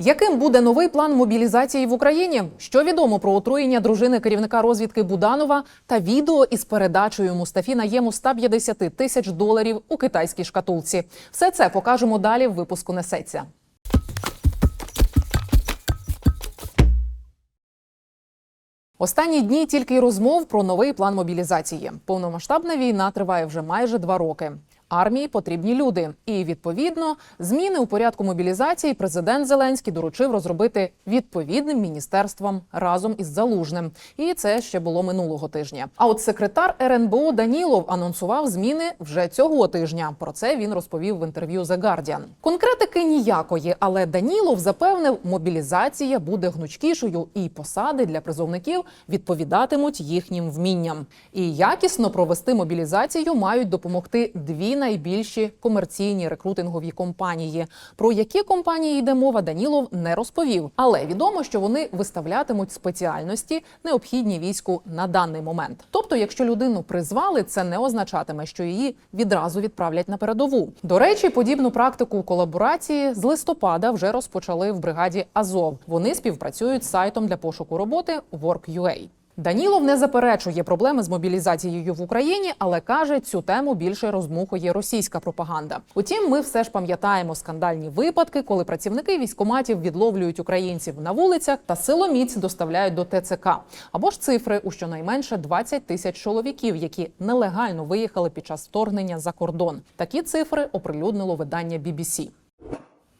Яким буде новий план мобілізації в Україні? Що відомо про отруєння дружини керівника розвідки Буданова та відео із передачею Мустафі Наєму 150 тисяч доларів у китайській шкатулці? Все це покажемо далі в випуску несеться. Останні дні тільки й розмов про новий план мобілізації. Повномасштабна війна триває вже майже два роки. Армії потрібні люди, і відповідно зміни у порядку мобілізації президент Зеленський доручив розробити відповідним міністерством разом із залужним. І це ще було минулого тижня. А от секретар РНБО Данілов анонсував зміни вже цього тижня. Про це він розповів в інтерв'ю The Guardian. Конкретики ніякої, але Данілов запевнив, мобілізація буде гнучкішою, і посади для призовників відповідатимуть їхнім вмінням. І якісно провести мобілізацію мають допомогти дві найбільші комерційні рекрутингові компанії. Про які компанії йде мова, Данілов не розповів. Але відомо, що вони виставлятимуть спеціальності, необхідні війську на даний момент. Тобто, якщо людину призвали, це не означатиме, що її відразу відправлять на передову. До речі, подібну практику колаборації з листопада вже розпочали в бригаді Азов. Вони співпрацюють з сайтом для пошуку роботи Work.ua. Данілов не заперечує проблеми з мобілізацією в Україні, але каже, цю тему більше розмухує російська пропаганда. Утім, ми все ж пам'ятаємо скандальні випадки, коли працівники військоматів відловлюють українців на вулицях та силоміць доставляють до ТЦК. Або ж цифри у щонайменше 20 тисяч чоловіків, які нелегально виїхали під час вторгнення за кордон. Такі цифри оприлюднило видання BBC.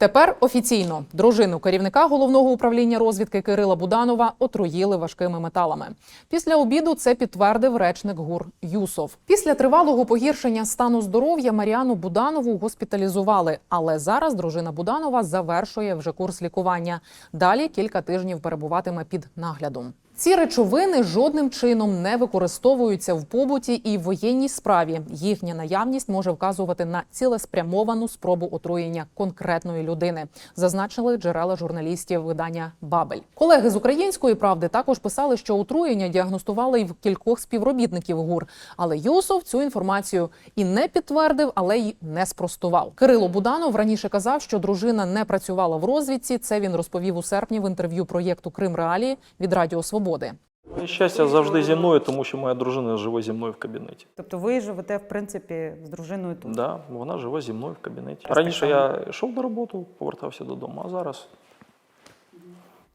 Тепер офіційно дружину керівника головного управління розвідки Кирила Буданова отруїли важкими металами. Після обіду це підтвердив речник ГУР Юсов. Після тривалого погіршення стану здоров'я Маріану Буданову госпіталізували, але зараз дружина Буданова завершує вже курс лікування. Далі кілька тижнів перебуватиме під наглядом. Ці речовини жодним чином не використовуються в побуті і в воєнній справі. Їхня наявність може вказувати на цілеспрямовану спробу отруєння конкретної людини, зазначили джерела журналістів видання Бабель. Колеги з української правди також писали, що отруєння діагностували й в кількох співробітників ГУР. Але Юсов цю інформацію і не підтвердив, але й не спростував. Кирило Буданов раніше казав, що дружина не працювала в розвідці. Це він розповів у серпні в інтерв'ю проєкту Крим Реалії від Радіо Свободи. Щастя завжди зі мною, тому що моя дружина живе зі мною в кабінеті. Тобто ви живете, в принципі, з дружиною тут? Да, вона живе зі мною в кабінеті. Раніше я йшов на роботу, повертався додому, а зараз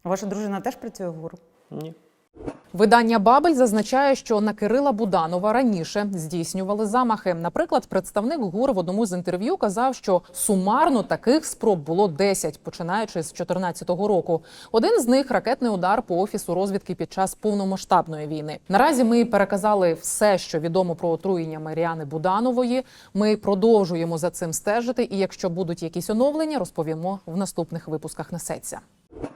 Ваша дружина теж працює в ГУР? ні. Видання Бабель зазначає, що на Кирила Буданова раніше здійснювали замахи. Наприклад, представник ГУР в одному з інтерв'ю казав, що сумарно таких спроб було 10, починаючи з 2014 року. Один з них ракетний удар по офісу розвідки під час повномасштабної війни. Наразі ми переказали все, що відомо про отруєння Маріани Буданової. Ми продовжуємо за цим стежити. І якщо будуть якісь оновлення, розповімо в наступних випусках. Несеться.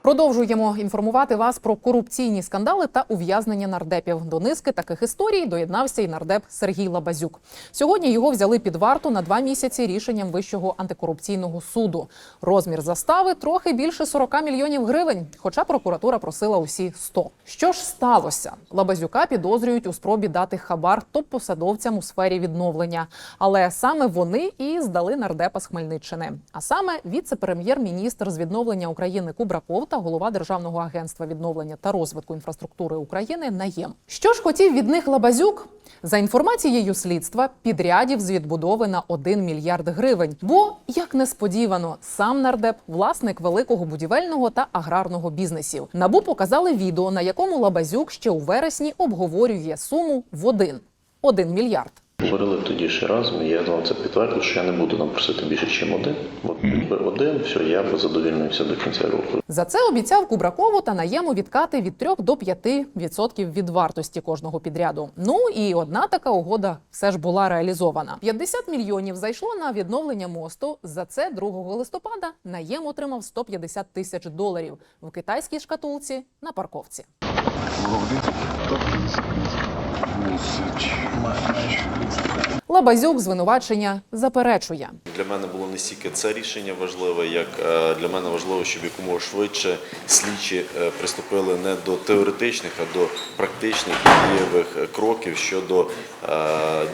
Продовжуємо інформувати вас про корупційні скандали та ув'язнення нардепів. До низки таких історій доєднався і нардеп Сергій Лабазюк. Сьогодні його взяли під варту на два місяці рішенням Вищого антикорупційного суду. Розмір застави трохи більше 40 мільйонів гривень, хоча прокуратура просила усі 100. Що ж сталося? Лабазюка підозрюють у спробі дати хабар топ-посадовцям у сфері відновлення, але саме вони і здали нардепа з Хмельниччини. А саме віце-прем'єр-міністр з відновлення України Кубраков та голова Державного агентства відновлення та розвитку інфраструктури України Наєм. Що ж хотів від них Лабазюк? За інформацією слідства, підрядів з відбудови на 1 мільярд гривень. Бо, як несподівано, сам нардеп власник великого будівельного та аграрного бізнесів. Набу показали відео, на якому Лабазюк ще у вересні обговорює суму в один 1 мільярд. Говорили тоді ще раз, я вам це підтвердив, що я не буду нам просити більше, ніж один. От якби один, все, я би задовільнився до кінця року. За це обіцяв Кубракову та наєму відкати від 3 до 5% від вартості кожного підряду. Ну і одна така угода все ж була реалізована. 50 мільйонів зайшло на відновлення мосту. За це 2 листопада наєм отримав 150 тисяч доларів в китайській шкатулці на парковці. 10. Лабазюк звинувачення заперечує. Для мене було не стільки це рішення важливе, як е, для мене важливо, щоб якомога швидше слідчі е, приступили не до теоретичних, а до практичних дієвих е, кроків щодо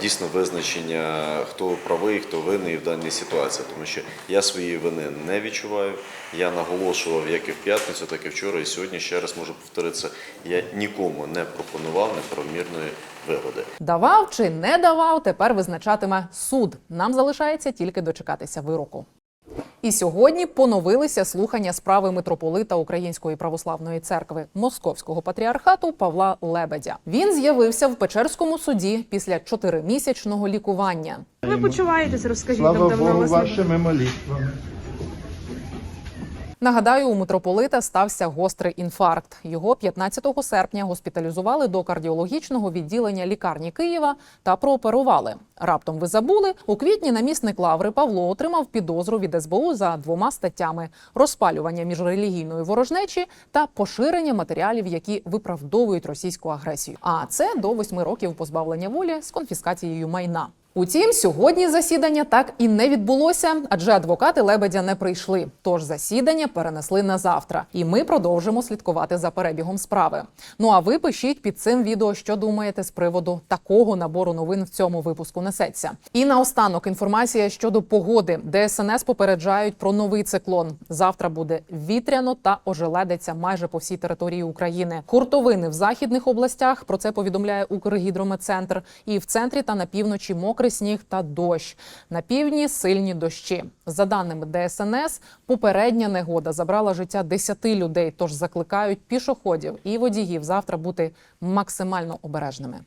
дійсно визначення, хто правий, хто винний в даній ситуації. Тому що я своєї вини не відчуваю. Я наголошував як і в п'ятницю, так і вчора, і сьогодні ще раз можу повторитися. Я нікому не пропонував неправомірної вигоди. Давав чи не давав, тепер визначатиме суд. Нам залишається тільки дочекатися вироку. І сьогодні поновилися слухання справи митрополита Української православної церкви Московського патріархату Павла Лебедя. Він з'явився в Печерському суді після чотиримісячного лікування. Ви почуваєтесь, розкажіть Слава нам давно Богу, вас вашими молитвами. Нагадаю, у митрополита стався гострий інфаркт. Його 15 серпня госпіталізували до кардіологічного відділення лікарні Києва та прооперували. Раптом ви забули. У квітні намісник лаври Павло отримав підозру від СБУ за двома статтями: розпалювання міжрелігійної ворожнечі та поширення матеріалів, які виправдовують російську агресію. А це до восьми років позбавлення волі з конфіскацією майна. Утім, сьогодні засідання так і не відбулося, адже адвокати Лебедя не прийшли. Тож засідання перенесли на завтра, і ми продовжимо слідкувати за перебігом справи. Ну а ви пишіть під цим відео, що думаєте з приводу такого набору новин в цьому випуску несеться. І наостанок інформація щодо погоди. ДСНС попереджають про новий циклон. Завтра буде вітряно та ожеледиться майже по всій території України. Хуртовини в західних областях. Про це повідомляє Укргідрометцентр. І в центрі та на півночі мокрий сніг та дощ. На півдні сильні дощі. За даними ДСНС, попередня негода забрала життя 10 людей. Тож закликають пішоходів і водіїв завтра бути максимально обережними.